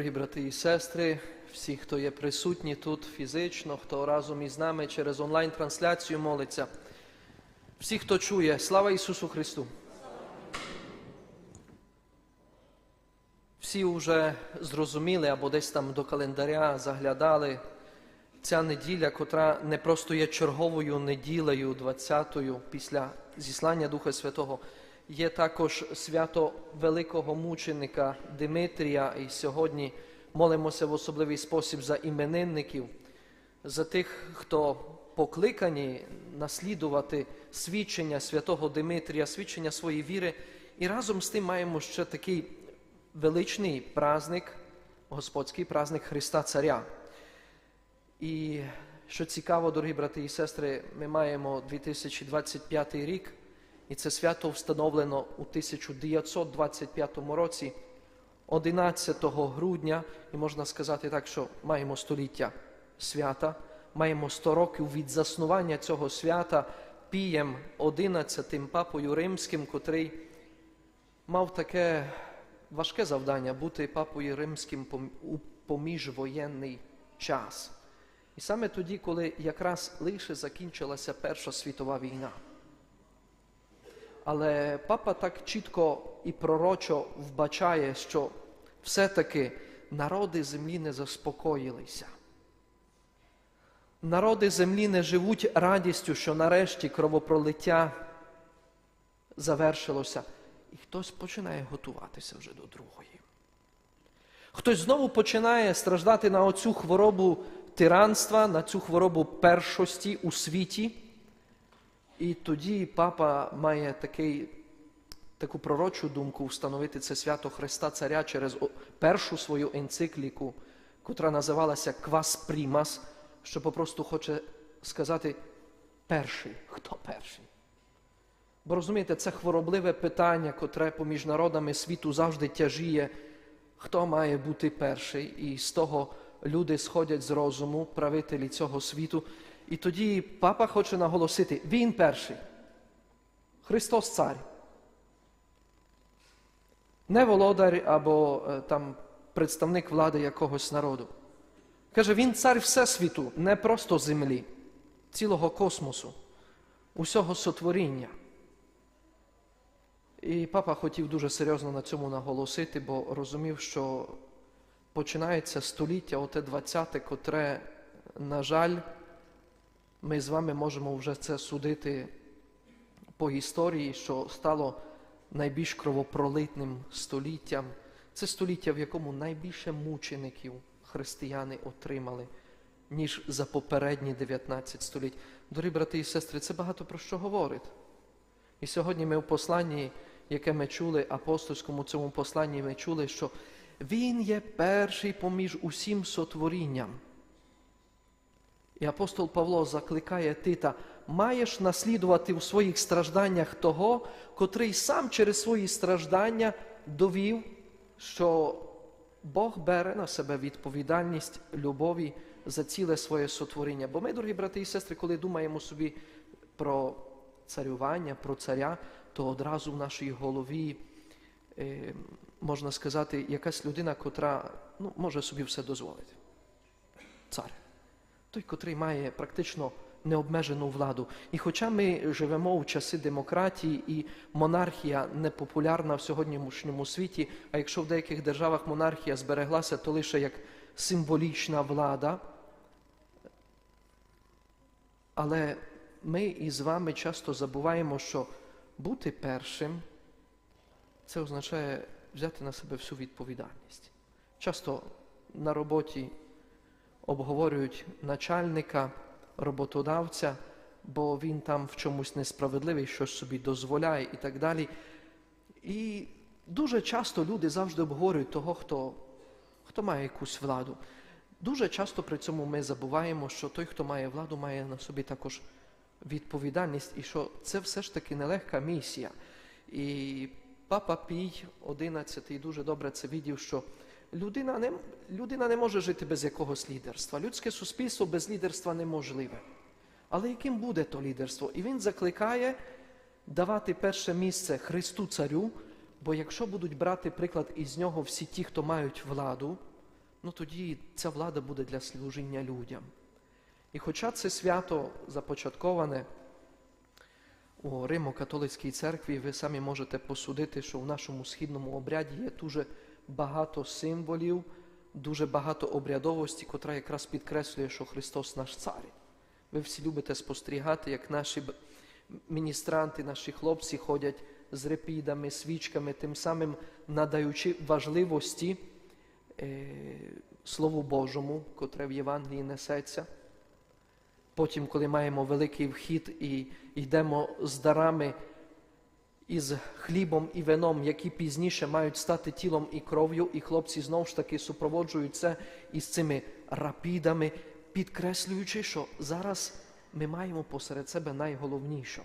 дорогі брати і сестри, всі, хто є присутні тут фізично, хто разом із нами через онлайн-трансляцію молиться, всі, хто чує, слава Ісусу Христу! Всі вже зрозуміли або десь там до календаря заглядали. Ця неділя, котра не просто є черговою неділею, 20-ю після зіслання Духа Святого, є також свято великого мученика Димитрія. І сьогодні молимося в особливий спосіб за іменинників, за тих, хто покликані наслідувати свідчення святого Димитрія, свідчення своєї віри. І разом з тим маємо ще такий величний праздник, Господський праздник Христа Царя. І що цікаво, дорогі брати і сестри, ми маємо 2025 рік, і це свято встановлено у 1925 році, 11 грудня, і можна сказати так, що маємо століття свята, маємо 100 років від заснування цього свята Пієм 11 папою римським, котрий мав таке важке завдання бути папою римським у поміжвоєнний час. І саме тоді, коли якраз лише закінчилася Перша світова війна. Але папа так чітко і пророчо вбачає, що все-таки народи землі не заспокоїлися. Народи землі не живуть радістю, що нарешті кровопролиття завершилося. І хтось починає готуватися вже до другої. Хтось знову починає страждати на оцю хворобу тиранства, на цю хворобу першості у світі. І тоді папа має такий, таку пророчу думку встановити це свято Христа Царя через першу свою енцикліку, котра називалася Квас Примас, що попросту хоче сказати перший. Хто перший? Бо розумієте, це хворобливе питання, котре поміж народами світу завжди тяжіє, хто має бути перший, і з того люди сходять з розуму, правителі цього світу. І тоді папа хоче наголосити, він перший. Христос Цар. Не володар або там представник влади якогось народу. Каже, він цар Всесвіту, не просто землі, цілого космосу, усього сотворіння. І папа хотів дуже серйозно на цьому наголосити, бо розумів, що починається століття, оте 20-те, котре, на жаль, ми з вами можемо вже це судити по історії, що стало найбільш кровопролитним століттям. Це століття, в якому найбільше мучеників християни отримали, ніж за попередні 19 століть. Дорогі брати і сестри, це багато про що говорить. І сьогодні ми в посланні, яке ми чули, апостольському цьому посланні, ми чули, що Він є перший поміж усім сотворінням. І апостол Павло закликає Тита, маєш наслідувати у своїх стражданнях того, котрий сам через свої страждання довів, що Бог бере на себе відповідальність любові за ціле своє сотворіння. Бо ми, дорогі брати і сестри, коли думаємо собі про царювання, про царя, то одразу в нашій голові, е, можна сказати, якась людина, котра ну, може собі все дозволити. Цар. Той, котрий має практично необмежену владу. І хоча ми живемо в часи демократії і монархія непопулярна в сьогоднішньому світі, а якщо в деяких державах монархія збереглася, то лише як символічна влада, але ми із вами часто забуваємо, що бути першим це означає взяти на себе всю відповідальність. Часто на роботі обговорюють начальника, роботодавця, бо він там в чомусь несправедливий, щось собі дозволяє і так далі. І дуже часто люди завжди обговорюють того, хто, хто має якусь владу. Дуже часто при цьому ми забуваємо, що той, хто має владу, має на собі також відповідальність, і що це все ж таки нелегка місія. І папа Пій, 11 дуже добре це відів, що людина не, людина не може жити без якогось лідерства. Людське суспільство без лідерства неможливе. Але яким буде то лідерство? І він закликає давати перше місце Христу Царю, бо якщо будуть брати приклад із нього всі ті, хто мають владу, ну тоді ця влада буде для служіння людям. І хоча це свято започатковане у Римо-католицькій церкві, ви самі можете посудити, що в нашому східному обряді є дуже багато символів, дуже багато обрядовості, котра якраз підкреслює, що Христос наш цар. Ви всі любите спостерігати, як наші міністранти, наші хлопці ходять з репідами, свічками, тим самим надаючи важливості е, Слову Божому, котре в Євангелії несеться. Потім, коли маємо великий вхід і йдемо з дарами із хлібом і вином, які пізніше мають стати тілом і кров'ю, і хлопці знову ж таки супроводжують це із цими рапідами, підкреслюючи, що зараз ми маємо посеред себе найголовніше.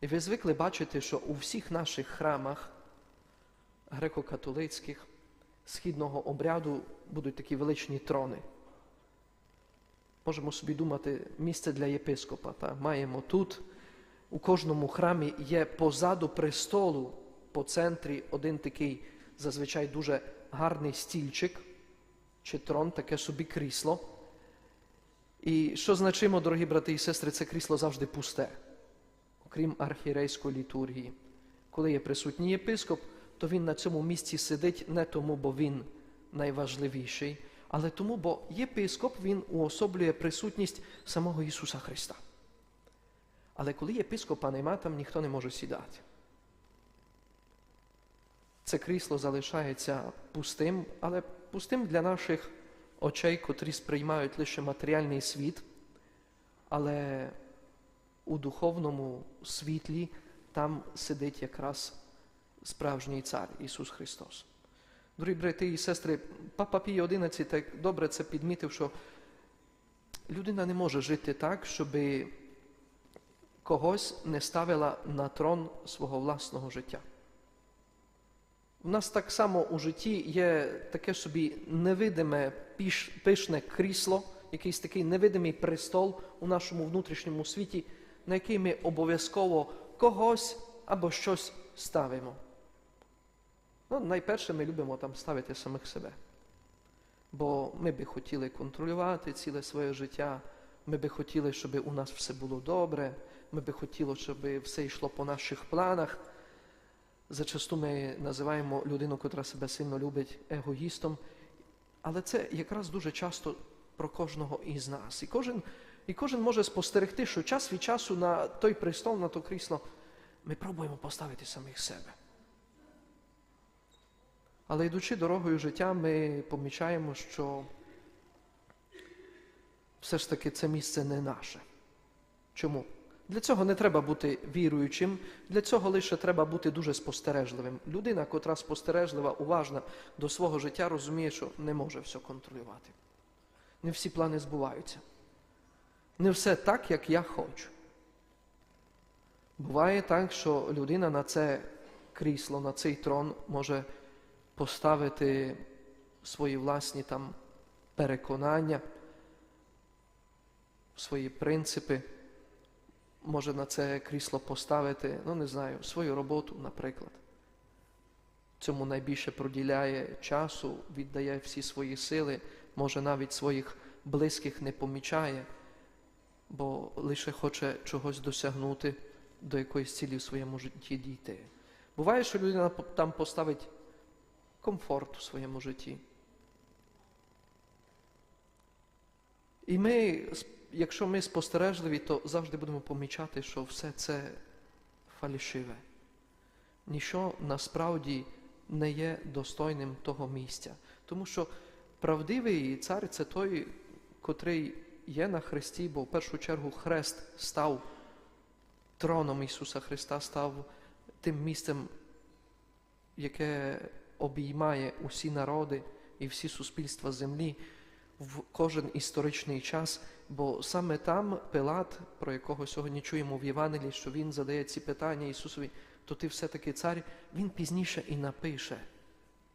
І ви звикли бачити, що у всіх наших храмах греко-католицьких східного обряду будуть такі величні трони. Можемо собі думати, місце для єпископа. Та? Маємо тут. У кожному храмі є позаду престолу по центрі один такий зазвичай дуже гарний стільчик чи трон, таке собі крісло. І що значимо, дорогі брати і сестри, це крісло завжди пусте, окрім архірейської літургії. Коли є присутній єпископ, то він на цьому місці сидить не тому, бо він найважливіший, але тому, бо єпископ він уособлює присутність самого Ісуса Христа. Але коли єпископа нема, там ніхто не може сідати. Це крісло залишається пустим, але пустим для наших очей, котрі сприймають лише матеріальний світ, але у духовному світлі там сидить якраз справжній цар Ісус Христос. Дорогі брати і сестри, Папа Пій XI так добре це підмітив, що людина не може жити так, щоби когось не ставила на трон свого власного життя. У нас так само у житті є таке собі невидиме пишне крісло, якийсь такий невидимий престол у нашому внутрішньому світі, на який ми обов'язково когось або щось ставимо. Ну, найперше ми любимо там ставити самих себе. Бо ми би хотіли контролювати ціле своє життя, ми би хотіли, щоб у нас все було добре, ми би хотіли, щоб все йшло по наших планах. Зачасту ми називаємо людину, котра себе сильно любить, егоїстом. Але це якраз дуже часто про кожного із нас. І кожен, і кожен може спостерегти, що час від часу на той престол, на то крісло, ми пробуємо поставити самих себе. Але йдучи дорогою життя, ми помічаємо, що все ж таки це місце не наше. Чому? Для цього не треба бути віруючим, для цього лише треба бути дуже спостережливим. Людина, котра спостережлива, уважна до свого життя, розуміє, що не може все контролювати. Не всі плани збуваються. Не все так, як я хочу. Буває так, що людина на це крісло, на цей трон може поставити свої власні там переконання, свої принципи може на це крісло поставити, ну не знаю, свою роботу, наприклад. Цьому найбільше проділяє часу, віддає всі свої сили, може навіть своїх близьких не помічає, бо лише хоче чогось досягнути, до якоїсь цілі в своєму житті дійти. Буває, що людина там поставить комфорт у своєму житті. І ми якщо ми спостережливі, то завжди будемо помічати, що все це фальшиве. Ніщо насправді не є достойним того місця. Тому що правдивий цар це той, котрий є на Христі, бо в першу чергу Хрест став троном Ісуса Христа, став тим місцем, яке обіймає усі народи і всі суспільства землі в кожен історичний час. Бо саме там Пилат, про якого сьогодні чуємо в Євангелії, що він задає ці питання Ісусові, то ти все-таки цар, він пізніше і напише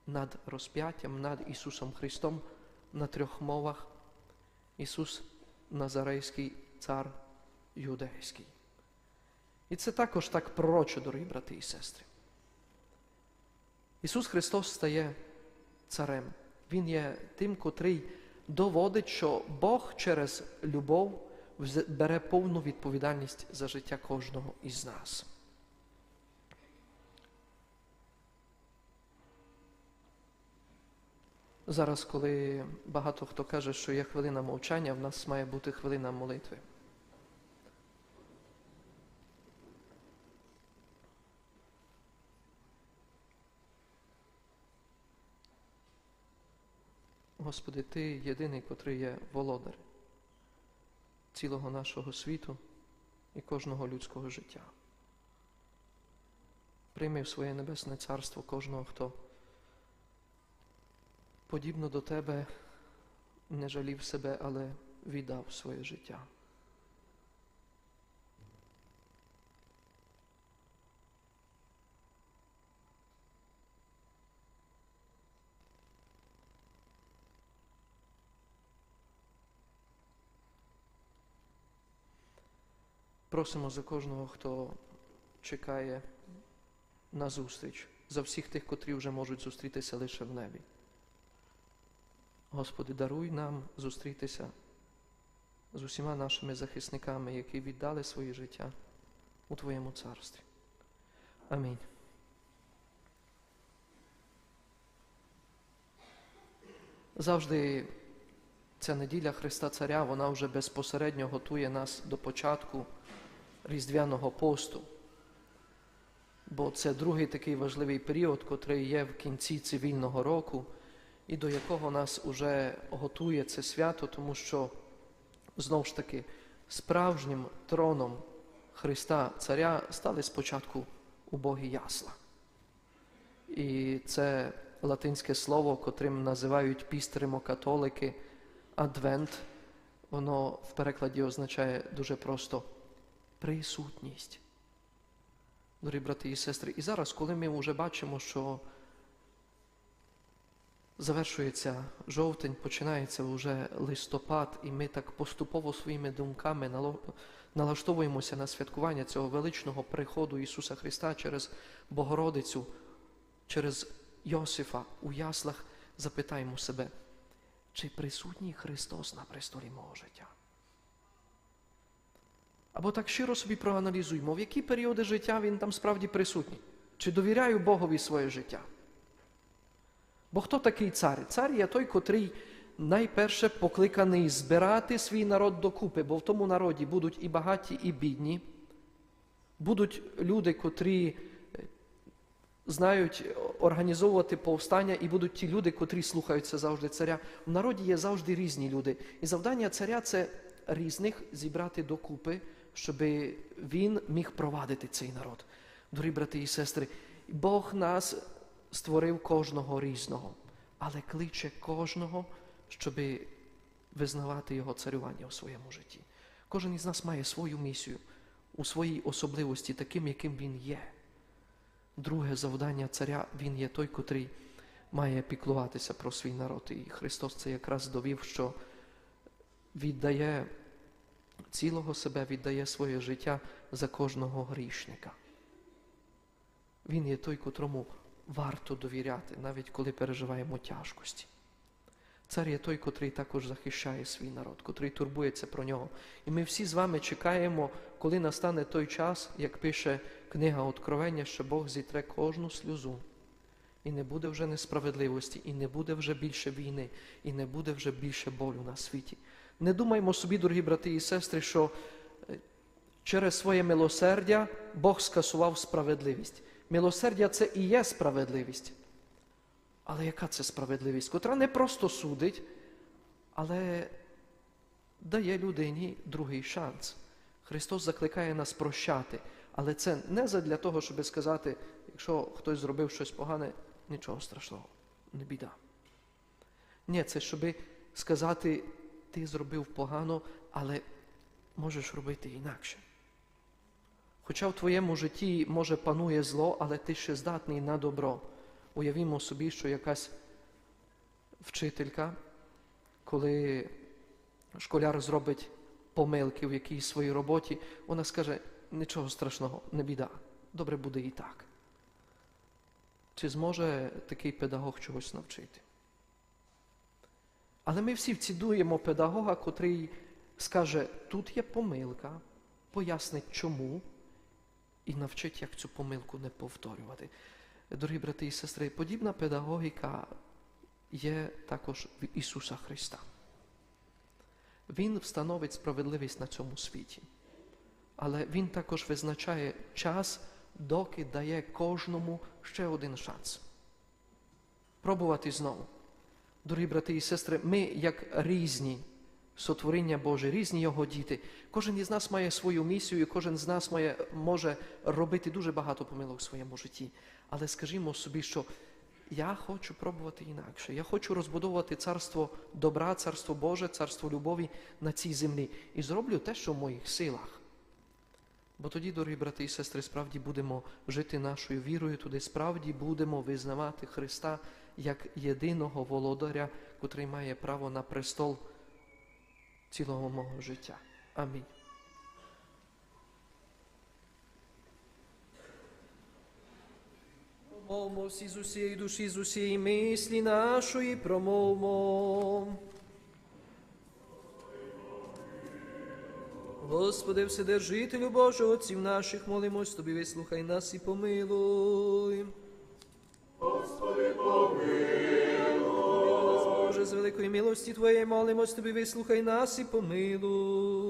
над розп'яттям, над Ісусом Христом на трьох мовах. Ісус Назарейський цар юдейський. І це також так пророче, дорогі брати і сестри. Ісус Христос стає царем. Він є тим, котрий доводить, що Бог через любов бере повну відповідальність за життя кожного із нас. Зараз, коли багато хто каже, що є хвилина мовчання, в нас має бути хвилина молитви. Господи, Ти єдиний, котрий є володар цілого нашого світу і кожного людського життя. Прийми в своє небесне царство кожного, хто подібно до Тебе не жалів себе, але віддав своє життя. Просимо за кожного, хто чекає на зустріч, за всіх тих, котрі вже можуть зустрітися лише в небі. Господи, даруй нам зустрітися з усіма нашими захисниками, які віддали своє життя у Твоєму царстві. Амінь. Завжди ця неділя Христа Царя, вона вже безпосередньо готує нас до початку Різдвяного посту. Бо це другий такий важливий період, котрий є в кінці цивільного року, і до якого нас уже готує це свято, тому що знову ж таки справжнім троном Христа Царя стали спочатку убогі ясла. І це латинське слово, котрим називають піст римокатолики, адвент, воно в перекладі означає дуже просто присутність. Дорогі брати і сестри, і зараз, коли ми вже бачимо, що завершується жовтень, починається вже листопад, і ми так поступово своїми думками налаштовуємося на святкування цього величного приходу Ісуса Христа через Богородицю, через Йосифа у яслах, запитаємо себе, чи присутній Христос на престолі мого життя? Або так щиро собі проаналізуємо, в які періоди життя він там справді присутній. Чи довіряю Богові своє життя? Бо хто такий цар? Цар є той, котрий найперше покликаний збирати свій народ докупи, бо в тому народі будуть і багаті, і бідні, будуть люди, котрі е, знають організовувати повстання, і будуть ті люди, котрі слухаються завжди царя. В народі є завжди різні люди. І завдання царя це різних зібрати докупи, щоб він міг провадити цей народ. Дорогі брати і сестри, Бог нас створив кожного різного, але кличе кожного, щоб визнавати його царювання у своєму житті. Кожен із нас має свою місію у своїй особливості, таким, яким він є. Друге завдання царя він є той, котрий має піклуватися про свій народ. І Христос це якраз довів, що віддає цілого себе, віддає своє життя за кожного грішника. Він є той, котрому варто довіряти, навіть коли переживаємо тяжкості. Цар є той, котрий також захищає свій народ, котрий турбується про нього. І ми всі з вами чекаємо, коли настане той час, як пише книга Откровення, що Бог зітре кожну сльозу. І не буде вже несправедливості, і не буде вже більше війни, і не буде вже більше болю на світі. Не думаймо собі, дорогі брати і сестри, що е, через своє милосердя Бог скасував справедливість. Милосердя це і є справедливість. Але яка це справедливість, котра не просто судить, але дає людині другий шанс. Христос закликає нас прощати. Але це не для того, щоб сказати, якщо хтось зробив щось погане, нічого страшного, не біда. Ні, це щоб сказати, ти зробив погано, але можеш робити інакше. Хоча в твоєму житті, може, панує зло, але ти ще здатний на добро. Уявімо собі, що якась вчителька, коли школяр зробить помилки в якійсь своїй роботі, вона скаже, нічого страшного, не біда, добре буде і так. Чи зможе такий педагог чогось навчити? Але ми всі цідуємо педагога, котрий скаже, тут є помилка, пояснить чому і навчить, як цю помилку не повторювати. Дорогі брати і сестри, подібна педагогіка є також в Ісуса Христа. Він встановить справедливість на цьому світі, але Він також визначає час, доки дає кожному ще один шанс. Пробувати знову. Дорогі брати і сестри, ми як різні сотворіння Боже, різні Його діти. Кожен із нас має свою місію, і кожен з нас має, може робити дуже багато помилок в своєму житті. Але скажімо собі, що я хочу пробувати інакше. Я хочу розбудовувати царство добра, царство Боже, царство любові на цій землі. І зроблю те, що в моїх силах. Бо тоді, дорогі брати і сестри, справді будемо жити нашою вірою, туди справді будемо визнавати Христа як єдиного володаря, котрий має право на престол цілого мого життя. Амінь. Промовмо всі з усієї душі, з усієї мислі нашої промовмо. Господи, Вседержителю Боже, Отців наших, молимось Тобі, вислухай нас і помилуй. Помилуй. Боже, з великої милості Твоєї молимось Тобі, вислухай нас і помилуй.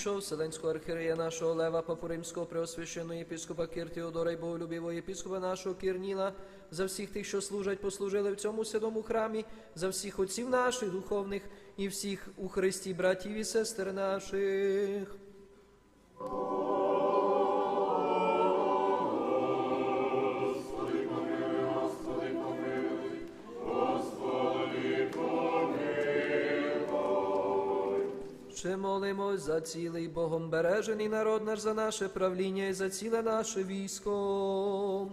Святішого Вселенського архірея нашого Лева, Папу Римського, Преосвященного єпископа Теодора і боголюбівого єпископа нашого Кірніла, за всіх тих, що служать, послужили в цьому святому храмі, за всіх отців наших духовних і всіх у Христі братів і сестер наших. Ще молимось за цілий Богом бережений народ наш, за наше правління і за ціле наше військо.